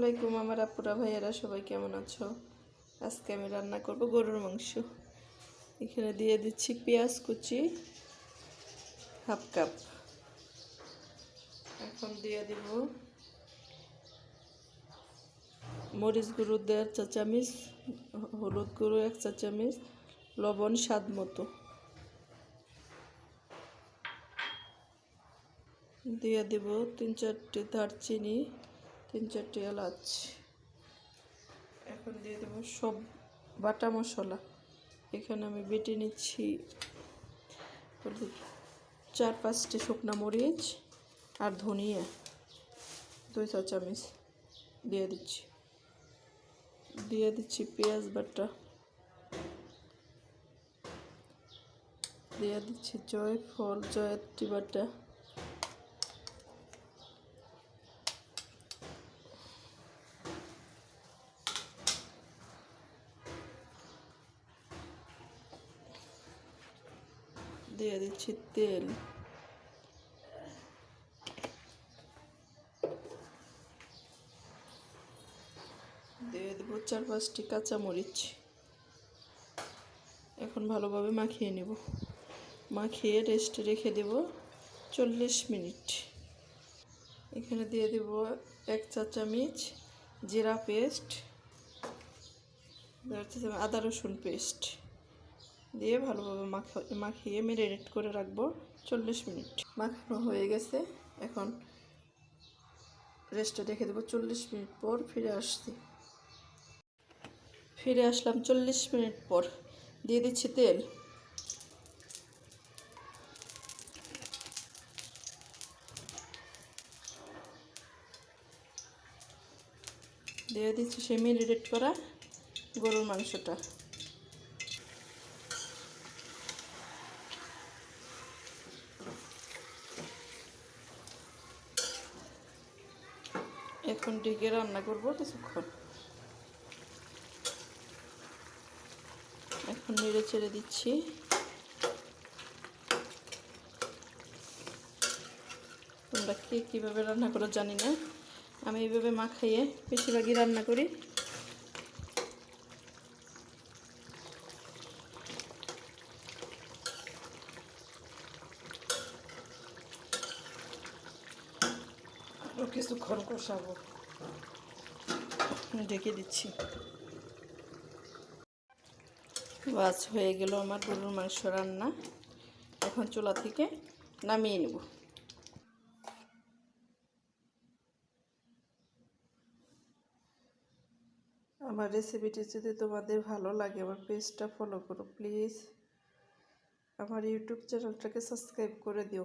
আলাইকুম আমার আপুরা, ভাইয়েরা, সবাই কেমন আছো? আজকে আমি রান্না করব গরুর মাংস। এখানে দিয়ে দিচ্ছি পেঁয়াজ কুচি, হাফ কাপ। এখন দিয়ে দিব মরিচ গুঁড়ো দেড় চা চামচ, হলুদ গুঁড়ো এক চা চামচ, লবণ স্বাদ মতো। দিয়ে দেব তিন চারটে দারচিনি তিন চারটে এলাচ। এখন দিয়ে দেবো সব বাটা মশলা। এখানে আমি বেটে নিচ্ছি চার পাঁচটি শুকনা মরিচ আর ধনিয়া, দুই চা চামচ দিয়ে দিচ্ছি। দিয়ে দিচ্ছি পেঁয়াজ বাটা। দিয়ে দিচ্ছি জয় জয়ফল, জয়ত্রী বাটা। দিয়ে দিচ্ছি তেল দিয়ে দেবো চার পাঁচটি কাঁচামরিচ। এখন ভালোভাবে মাখিয়ে নেব। মাখিয়ে রেস্টে রেখে দেব চল্লিশ মিনিট। এখানে দিয়ে দেব এক চা চামচ জিরা পেস্ট আদা রসুন পেস্ট। দিয়ে ভালোভাবে মাখা, মাখিয়ে ম্যারিনেট করে রাখব চল্লিশ মিনিট। মাখানো হয়ে গেছে। এখন রেস্টে রেখে দেবো চল্লিশ মিনিট পর ফিরে আসছি। ফিরে আসলাম চল্লিশ মিনিট পর। দিয়ে দিচ্ছি তেল। দিয়ে দিচ্ছি সেই ম্যারিনেট করা গরুর মাংসটা। এখন ডেকে রান্না করব কিছুক্ষণ। এখন নেড়ে ছেড়ে দিচ্ছি। তোমরা কে কীভাবে রান্না করো জানি না। আমি এইভাবে মাখাইয়ে বেশিরভাগই রান্না করি। আরও কিছুক্ষণ কষাবো ঢেকে দিচ্ছি। বাস হয়ে গেল আমার গরুর মাংস রান্না। এখন চুলা থেকে নামিয়ে নেব। আমার রেসিপিটি যদি তোমাদের ভালো লাগে আমার পেজটা ফলো করো প্লিজ আমার ইউটিউব চ্যানেলটাকে সাবস্ক্রাইব করে দিও।